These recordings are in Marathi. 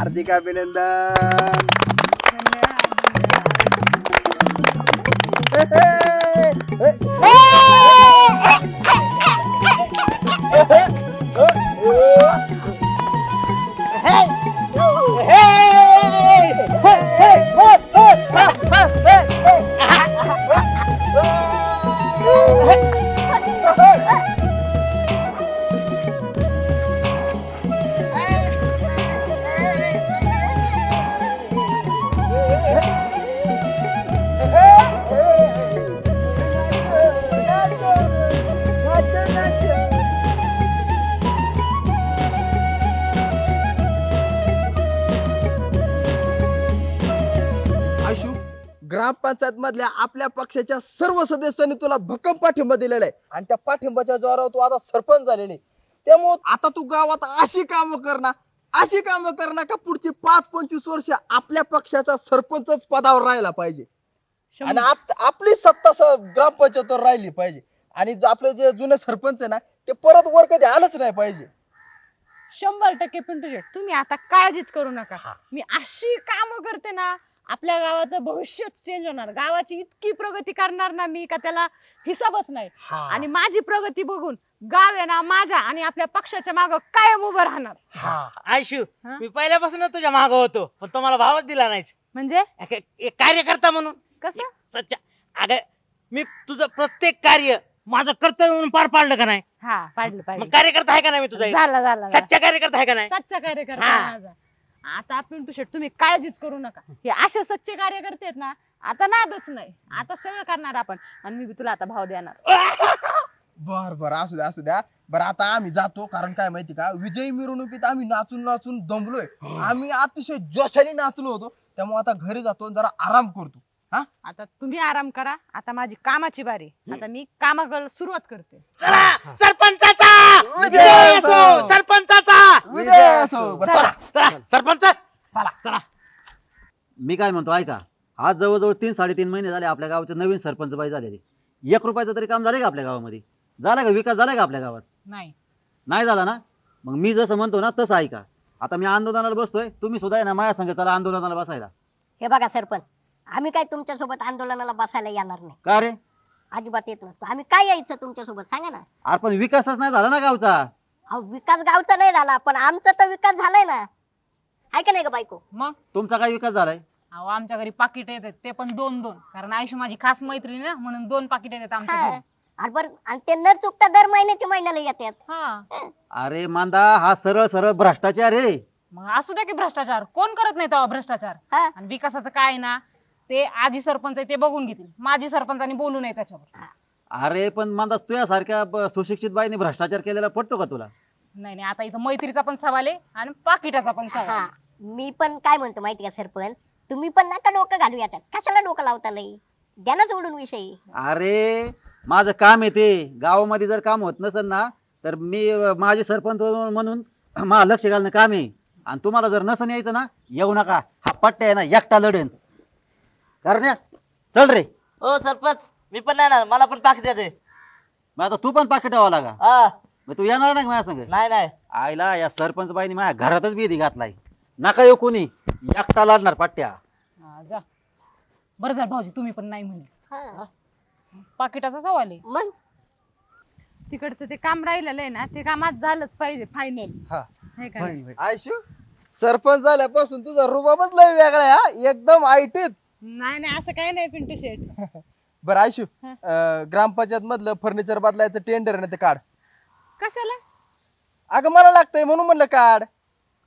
हार्दिक अभिनंदन ग्रामपंचायत मधल्या आपल्या पक्षाच्या सर्व सदस्यांनी तुला भक्कम पाठिंबा दिलेला आहे. आणि त्या पाठिंबाच्या जोरावर तू आता सरपंच झालेले त्यामुळे आता तू गावात अशी कामं कर ना अशी कामं कर ना का पुढची पाच पंचवीस वर्ष आपल्या पक्षाचा सरपंचच पदावर राहायला पाहिजे? आणि आप- आपली सत्ता स- ग्रामपंचायतीवर राहिली पाहिजे. आणि ज- आपले जे जुने सरपंच आहे ना ते परत वर कधी आलंच नाही पाहिजे. शंभर टक्के पिंटू शेट तुम्ही आता काळजीच करू नका. मी अशी कामं करते ना आपल्या गावाचं भविष्यच चेंज होणार. गावाची इतकी प्रगती करणार ना मी का त्याला हिसाबच नाही. आणि माझी प्रगती बघून गाव आहे ना माझ्या आणि आपल्या पक्षाच्या माग कायम उभं राहणार. हा. आयशू हा? मी पहिल्यापासून तुझ्या माग होतो पण तुम्हाला भावच दिला नाही. म्हणजे? एक- एक कार्यकर्ता म्हणून. कसं? सच्चा अगं मी तुझं प्रत्येक कार्य माझं कर्तव्य म्हणून पार पाडलं का नाही? हा पाडलं मग पाडलं कार्यकर्ता आहे का नाही मी तुझा एक? झाला झाला झाला. सच्चा कार्यकर्ता आहे का नाही? सच्चा कार्यकर्ता हा. माझा. आता पिंटू शेट तुम्ही काळजीच करू नका. हे असे सच्चे कार्यकर्ते आहेत ना आता नादच नाही. आता सगळं करणार आपण. आणि मी बी तुला आता भाव देणार. बर बर असू द्या असू द्या. बरं आता आम्ही जातो कारण काय माहिती का विजयी मिरवणुकीत आम्ही नाचून नाचून दमलोय. आम्ही अतिशय जोशाने नाचलो होतो. त्यामुळे आता घरी जातो आणि जरा आराम करतो. हा? आता तुम्ही आराम करा. आता माझी कामाची बारी आता मी कामाकडे सुरुवात करते. चला सरपंचाचा! विजय. असो सरपंचाचा विजय असो बरं, चला चला. सरपंच. चला. चला. मी काय म्हणतो ऐका. आज जवळजवळ तीन साडेतीन महिने झाले आपल्या गावाचे नवीन सरपंच बाई झालेले. एक रुपयाचं तरी काम झालंय का आपल्या गावामध्ये? झालं का विकास? झालाय का आपल्या गावात? नाही. नाही झाला ना? मग मी जसं म्हणतो ना तसं ऐका. आता मी आंदोलनाला बसतोय. तुम्ही सुद्धा आहे ना माझ्या संघ चला आंदोलनाला बसायला. हे बघा सरपंच. आम्ही काय तुमच्यासोबत आंदोलनाला बसायला येणार नाही. का रे? अजिबात येत नसतो. आम्ही काय यायचं तुमच्यासोबत सांगा ना. अरे पण विकासच नाही झाला ना गावचा. अहो विकास गावचा नाही झाला पण आमचा तर विकास झालाय ना. आहे का नाही का बायको? मग? तुमचा काय विकास झालाय? अहो आमच्या घरी पाकिट येतात ते पण दोन दोन. कारण आयुष्य माझी खास मैत्रीण ना म्हणून दोन पाकिट येतात आमच्या हा. घरी. आणि बरं आणि ते न चुकता दर महिन्याच्या महिन्याला येतात. हा. अरे मांदा हा सरळ सरळ भ्रष्टाचार रे मग असू द्या की भ्रष्टाचार कोण करत नाही तेव्हा भ्रष्टाचार? हा. आणि विकासाचं काय ना ते आजी सरपंच आहे ते बघून घेतील. माजी सरपंचानी बोलू नये त्याच्यावर. अरे पण मांदा तुझ्यासारख्या ब- सुशिक्षित बाईने भ्रष्टाचार केलेला पडतो का तुला? नाही नाही आता इथं मैत्रीचा पण सवाल आहे आणि पाकिटाचा पण सवाल हा आहे. मी पण काय म्हणतो माहिती का सरपंच? तुम्ही पण नका डोकं घालू याच्यात. कशाला डोकं लावता लई? द्या ना सोडून विषयी. अरे माझं काम आहे ते. गावामध्ये जर काम होत नसेल ना तर मी अं, माझे सरपंच म्हणून मला लक्ष घालणं काम आहे. आणि तुम्हाला जर नसन यायचं ना येऊ नका. हा पट्ट्या आहे ना एकटा लढेन. करण्या चल रे. ओ सरपंच मी पण नाही ना मला पण पाकिट येते मग आता तू पण पाकिट व्हावं लागा हा. मग तू येणार नाही का माझ्या संग? नाही नाही. आईला या सरपंच बाईने माझ्या घरातच बिधी घातलाय. नका येऊ कोणी. एकटा लढणार पट्ट्या हा, जा. बरं झालं भाऊजी तुम्ही पण नाही म्हणे हा. पाकिटाचा सवाल आहे. मग? तिकडचं ते काम राहिलेलं आहे ना ते काम आज झालंच पाहिजे फायनल हा. नाही? आयशू सरपंच झाल्यापासून तुझा रुबाबच लय वेगळा आहे हा. एकदम आयटीत. नाही असं काही नाही पिंटू शेट बरं आयशू हा. अं, ग्रामपंचायत मधलं फर्निचर बदलायचं टेंडर आहे ना ते काढ. कशाला? अगं मला लागतंय म्हणून म्हणलं काढ.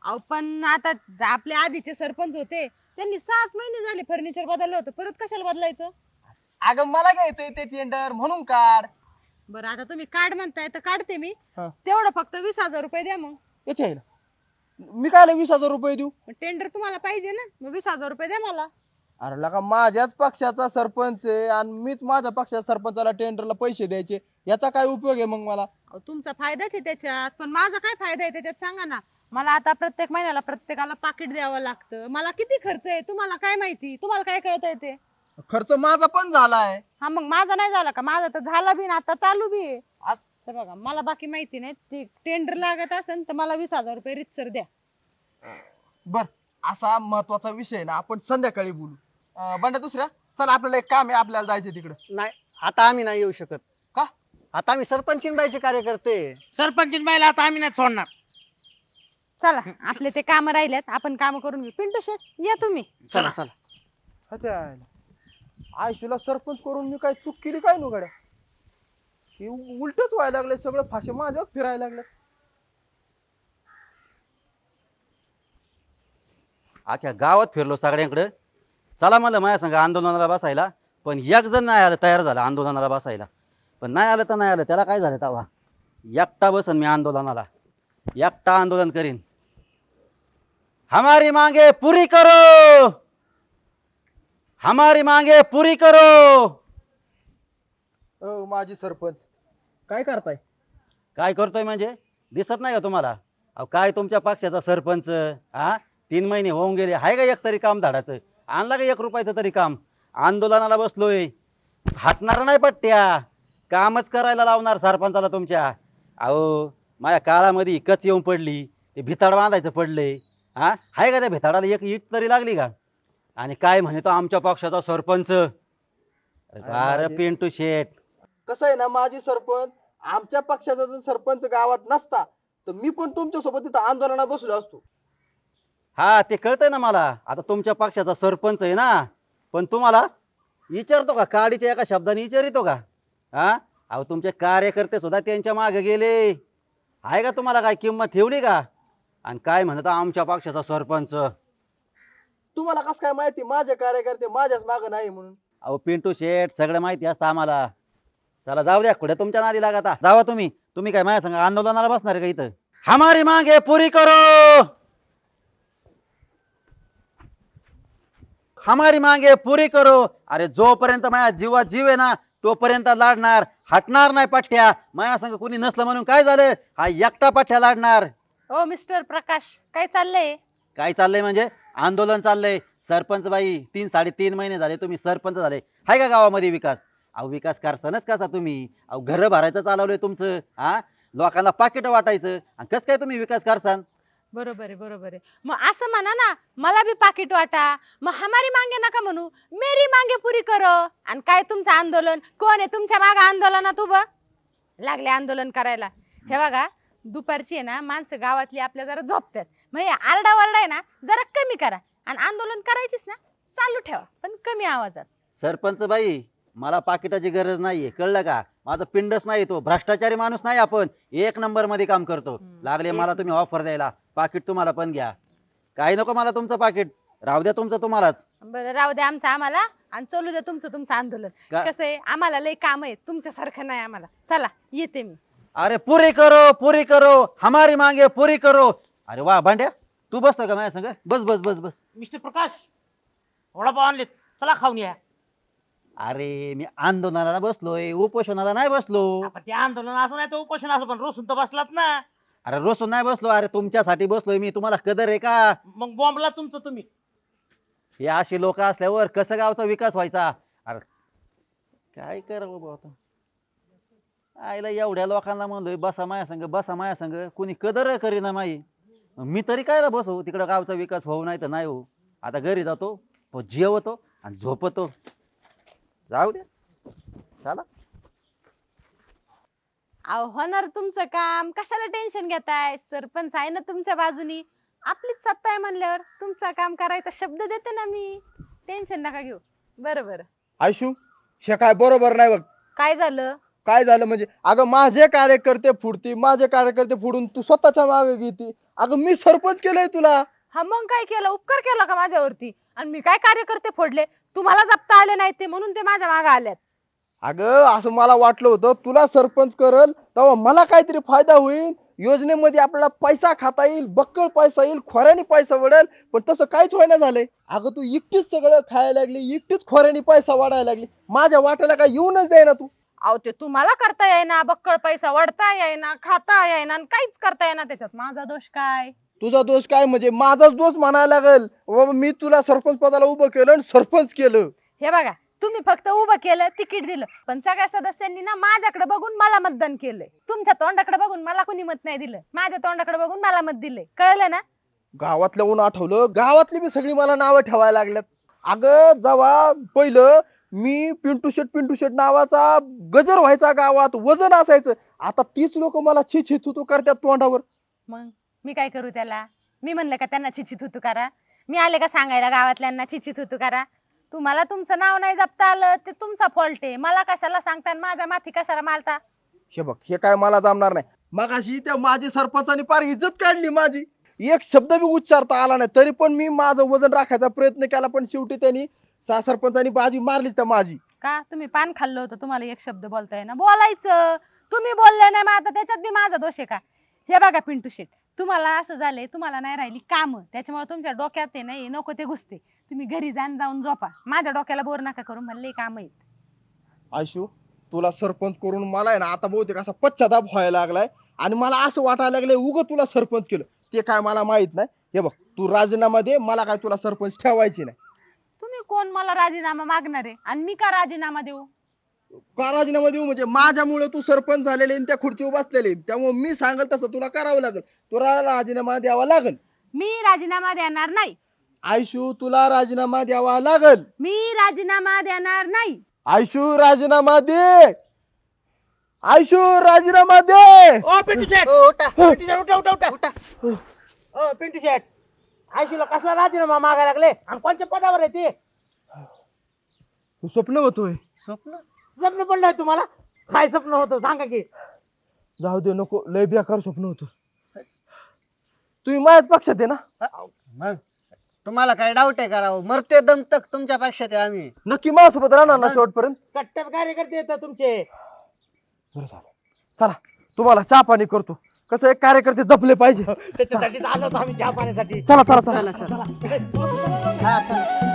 अहो पण आता आपले आधीचे सरपंच होते त्यांनी सहाच महिने झाले फर्निचर बदललं होतं परत कशाला बदलायचं? अगं मला घ्यायचंय ते टेंडर म्हणून काढ. बरं आता तुम्ही कार्ड म्हणताय तर काढते मी. हा. तेवढं फक्त वीस हजार रुपये द्या मग. आहे ना मी काय वीस हजार रुपये देऊ? टेंडर तुम्हाला पाहिजे ना मग वीस हजार रुपये द्या मला. अरे लका माझ्याच पक्षाचा सरपंच आहे आणि मीच माझ्या पक्षाच्या सरपंचाला टेंडरला पैसे द्यायचे. याचा काय उपयोग आहे मग मला? अहो, तुमचा फायदाच आहे त्याच्यात पण माझा काय फायदा आहे त्याच्यात सांगा ना. मला आता प्रत्येक महिन्याला प्रत्येकाला पाकिट द्यावं लागतं. मला किती खर्च आहे तुम्हाला काय माहिती? तुम्हाला काय कळत ते? खर्च माझा पण झालाय. हा मग माझा नाही झाला का? माझा तर झाला बी ना आता चालू बी आहे. आज- तर बघा मला बाकी माहिती नाही. ते टेंडर लागत असेल तर मला वीस हजार रुपये रितसर द्या. बर. असा महत्त्वाचा विषय आहे ना आपण संध्याकाळी बोलू. अं, बंड्या दुसऱ्या चल आपल्याला एक काम आहे आपल्याला जायचं तिकडे. नाही आता आम्ही नाही येऊ शकत. का? आता आम्ही सरपंचीनबाईचे कार्यकर्ते सरपंच बाईला आता आम्ही नाही सोडणार. चला आपले ते काम राहिलेत आपण काम करून घेऊ. पिंटू शेट या तुम्ही. चला चला. आयशूला सरपंच करून मी काय चूक केली काय नु गड्या हे उलटच व्हायला लागले सगळं फाशे माझ्यावर फिरायला लागले अख्ख्या गावात फिरलो सगळ्यांकडे. चला मला माझ्या संग आंदोलनाला बसायला. पण एक जण नाही आलं तयार झालं आंदोलनाला बसायला. पण नाही आलं तर नाही आलं त्याला काय झालं तवा एकटा बसन मी आंदोलनाला. एकटा आंदोलन करीन. हमारी मांगे पुरी करो! हमारी मांगे पुरी करो! अ माझी सरपंच काय करताय? काय करतोय म्हणजे? दिसत नाही का तुम्हाला? अहो काय तुमच्या पक्षाचा सरपंच हा तीन महिने होऊन गेले. आहे का एक तरी काम धाडाचं आणला का एक रुपयाचं तरी काम? आंदोलनाला बसलोय. हटणार नाही पट्ट्या. कामच करायला लावणार सरपंचाला तुमच्या. अहो माझ्या काळामध्ये कच येऊन पडली. ते भिताड बांधायचं पडले हा? आहे का त्या भिताडाला एक इट तरी लागली का? आणि काय म्हणतो आमच्या पक्षाचा सरपंच? अरे पिंटू शेठ. कसं आहे ना माझी सरपंच? आमच्या पक्षाचा जर सरपंच गावात नसता तर मी पण तुमच्यासोबत तिथं आंदोलनात बसलो असतो. हा ते कळतंय ना मला. आता तुमच्या पक्षाचा सरपंच आहे ना. पण तुम्हाला विचारतो का? काडीच्या एका शब्दाने विचारितो का? हा? अहो तुमचे कार्यकर्ते सुद्धा त्यांच्या मागे गेले. आहे का तुम्हाला काय किंमत ठेवली का? आणि काय म्हणत आमच्या पक्षाचा सरपंच? तुम्हाला कसं काय माहिती? माझे कार्यकर्ते माझ्याच मागे नाही म्हणून. अहो पिंटू शेठ सगळं माहिती असतं आम्हाला. चला जाऊ द्या. कुठे तुमच्या नादी लागा आता जावा तुम्ही. तुम्ही काय माझ्या संग आंदोलनाला बसणार आहे का इथं? हमारी मांगे पुरी करो! हमारी मांगे पुरी करो। अरे जोपर्यंत माझ्या जीवात जीव आहे ना तोपर्यंत लाडणार हटणार नाही पठ्ठ्या. माझ्या संग कुणी नसलं म्हणून काय झालं? हा एकटा पठ्ठ्या लाडणार हो मिस्टर प्रकाश काय चाललंय? काय चाललंय म्हणजे? आंदोलन चाललंय. सरपंच बाई तीन साडेतीन महिने झाले तुम्ही सरपंच झाले. हाय का गावामध्ये विकास? अहो विकास करसानच कसा तुम्ही? अहो घर भरायचं चालवलंय तुमचं हा? लोकांना पाकिट वाटायचं. आणि कस काय तुम्ही विकास करसान? बरोबर आहे बरोबर आहे. मग असं म्हणा ना मला बी पाकिट वाटा. मग हमारी मांगे नका म्हणू. मेरी मांगे पुरी करो. आणि काय तुमचं आंदोलन? कोण आहे तुमच्या माग आंदोलनात उभं? लागले आंदोलन करायला. हे बघा दुपारची आहे ना माणसं गावातली आपल्या जरा झोपतात. म्हणजे आरडा वरडा आहे ना जरा कमी करा. आणि आंदोलन करायचीच ना चालू ठेवा. पण कमी आवाजात. सरपंच बाई मला पाकिटाची गरज नाहीये. कळलं का? माझा पिंडच नाही तो भ्रष्टाचारी माणूस नाही आपण. एक नंबरमध्ये काम करतो. लागले मला तुम्ही ऑफर द्यायला. पाकिट तुम्हाला पण घ्या. काही नको मला तुमचं पाकिट राहू द्या तुमचं तुम्हालाच. बरं राहू द्या आमचं आम्हाला. आणि चालू द्या तुमचं तुमचं आंदोलन. का- कसं आहे? आम्हाला लय काम आहे. तुमच्यासारखं नाही आम्हाला. चला येते मी. अरे पुरी करो पुरी करो. हमारी मांगे पुरी करो. अरे वा भांड्या. तू बसतो का माझ्या संग? बस बस बस बस. मिस्टर प्रकाश वडापाव आणले चला खाऊन या. अरे मी आंदोलनाला बसलोय उपोषणाला नाही बसलो. आपण ते आंदोलन असं नाही तर उपोषण असं पण रोसून तर बसलात ना. अरे रोसून नाही बसलो अरे तुमच्यासाठी बसलोय मी. तुम्हाला कदर आहे का? मग बॉम्बला तुमचं तुम्ही. हे अशी लोक असल्यावर कसं गावचा विकास व्हायचा? अरे काय करावं बाबा आता? आईला एवढ्या लोकांना म्हणलोय बसा माया संग बसा माया संग. कुणी कदर करीना माई. मी तरी काय बसू? तिकडं गावचा विकास होऊ नाही तर नाही हो आता घरी जातो तो जेवतो आणि झोपतो. जाऊ द्या चला. अहो होणार तुमचं काम. कशाला टेन्शन घेताय? सरपंच आहे ना तुमच्या बाजूनी. आपलीच सत्ता आहे म्हणल्यावर तुमचं काम करायचा शब्द देते ना मी. टेन्शन नका घेऊ. बरं बरं. आयशू हे काय बरोबर नाही बघ. काय झालं? काय झालं म्हणजे अगं माझे कार्यकर्ते फुडती माझे कार्यकर्ते फुडून तू स्वतःच्या मागे घेती. अगं मी सरपंच केलंय तुला. हा मग काय केलं? उपकार केला का माझ्यावरती? आणि मी काय कार्यकर्ते फोडले? तुम्हाला जपता आले नाही ते म्हणून ते माझ्या मागे आल्यात. अगं असं मला वाटलं होतं तुला सरपंच करल तेव्हा मला काहीतरी फायदा होईल. योजनेमध्ये आपल्याला पैसा खाता येईल बक्कळ पैसा येईल खोऱ्याने पैसा वडेल पण तसं काहीच व्हायला झालंय. अगं तू एकटीच सगळं खायला लागली एकटीच खोऱ्याने पैसा वाढायला लागली. माझ्या वाट्याला काय येऊनच दे ना तू. अहो ते तुम्हाला करता येईना बक्कळ पैसा वडता येईना खाता येईना आणि काहीच करता येईना त्याच्यात. माझा दोष काय? तुझा दोष काय म्हणजे? माझाच दोष म्हणायला लागल. बाबा मी तुला सरपंच पदाला उभं केलं आणि सरपंच केलं. हे बघा तुम्ही फक्त उभं केलं तिकीट दिलं. पण सगळ्या सदस्यांनी ना माझ्याकडे बघून मला मतदान केलंय. तुमच्या तोंडाकडे बघून मला कोणी मत नाही दिलं. माझ्या तोंडाकडे बघून मला मत दिलंय. कळलं ना? गावातल्याहून आठवलं? गावातली बी सगळी मला नावं ठेवायला लागल्यात. अगं जेव्हा पहिलं मी पिंटू शेट पिंटू शेट नावाचा गजर व्हायचा गावात. वजन असायचं. आता तीच लोक मला छी छी तू तू करतात तोंडावर. मग? मी काय करू त्याला? मी म्हणलं का त्यांना चिचित हुतू करा. मी आले का सांगायला गावातल्यांना चिचित हुतू करा. तुम्हाला तुमचं नाव नाही जपता आलं ते तुमचा फॉल्ट आहे. मला कशाला सांगता आणि माझ्या माथी कशाला मारता? हे बघ हे काय मला जमणार नाही. मग अशी त्या माझी सरपंचाने फार इज्जत काढली माझी. एक शब्द बी उच्चारता आला नाही तरी पण मी माझं वजन राखायचा प्रयत्न केला पण शेवटी त्यांनी सा- सरपंचानी बाजी मारली त्या माझी. का? तुम्ही पान खाल्लं होतं तुम्हाला एक शब्द बोलताय ना? बोलायचं. तुम्ही बोलले नाही मग आता त्याच्यात बी माझा दोष आहे का? हे बघा पिंटू शेट तुम्हाला असं झालंय तुम्हाला नाही राहिली काम. त्याच्यामुळे तुमच्या डोक्यात ते नाही नको ते घुसते. तुम्ही घरी जाऊन जाऊन झोपा. माझ्या डोक्याला बोर नका करू म्हणले काम आहेत. आयशू तुला सरपंच करून मला आहे ना आता बहुतेक असा पश्चाताप व्हायला लागलाय. आणि मला असं वाटायला लागलंय उग तुला सरपंच केलं. ते काय मला माहीत नाही. हे बघ तू राजीनामा दे मला काय तुला सरपंच ठेवायची नाही. तुम्ही कोण मला राजीनामा मागणार? आहे आणि मी का राजीनामा देऊ? का राजीनामा देऊ म्हणजे माझ्यामुळे तू सरपंच झालेले आणि त्या खुर्चीवर बसलेले. त्यामुळे मी सांगल तसं तुला करावं लागेल. तुला राजीनामा द्यावा लागेल. मी राजीनामा देणार नाही. आयशू तुला राजीनामा द्यावा लागेल. मी राजीनामा देणार नाही. आयशू राजीनामा दे. आयशू राजीनामा दे. ओ पिंटू शेट ओ, उठा. पिंटू शेट उठा उठा उठा. ओ पिंटू शेट आयशूला कसला राजीनामा मागायला लागले? आणि कोणत्या पदावर आहे ते तू? स्वप्न होतोय. स्वप्न? स्वप्न पडलंय तुम्हाला? काय स्वप्न होतं? सांगा की. जाऊ दे नको. लय बेकार स्वप्न होत. तुम्ही माझ्याच पक्षात आहे ना? मग? तुम्हाला काय डाऊट आहे करावं मरते दम तक तुमच्या पेक्षा ते आम्ही. नक्की माझ्यासोबत राहणार ना शेवटपर्यंत? कट्टर कार्यकर्ते येतात तुमचे. बरं झालं. चला तुम्हाला चहा पाणी करतो. कसं एक कार्यकर्ते जपले पाहिजे. त्याच्यासाठी आलो होतो आम्ही चहा पाण्यासाठी. चला चला चला. चला चला. हा चला.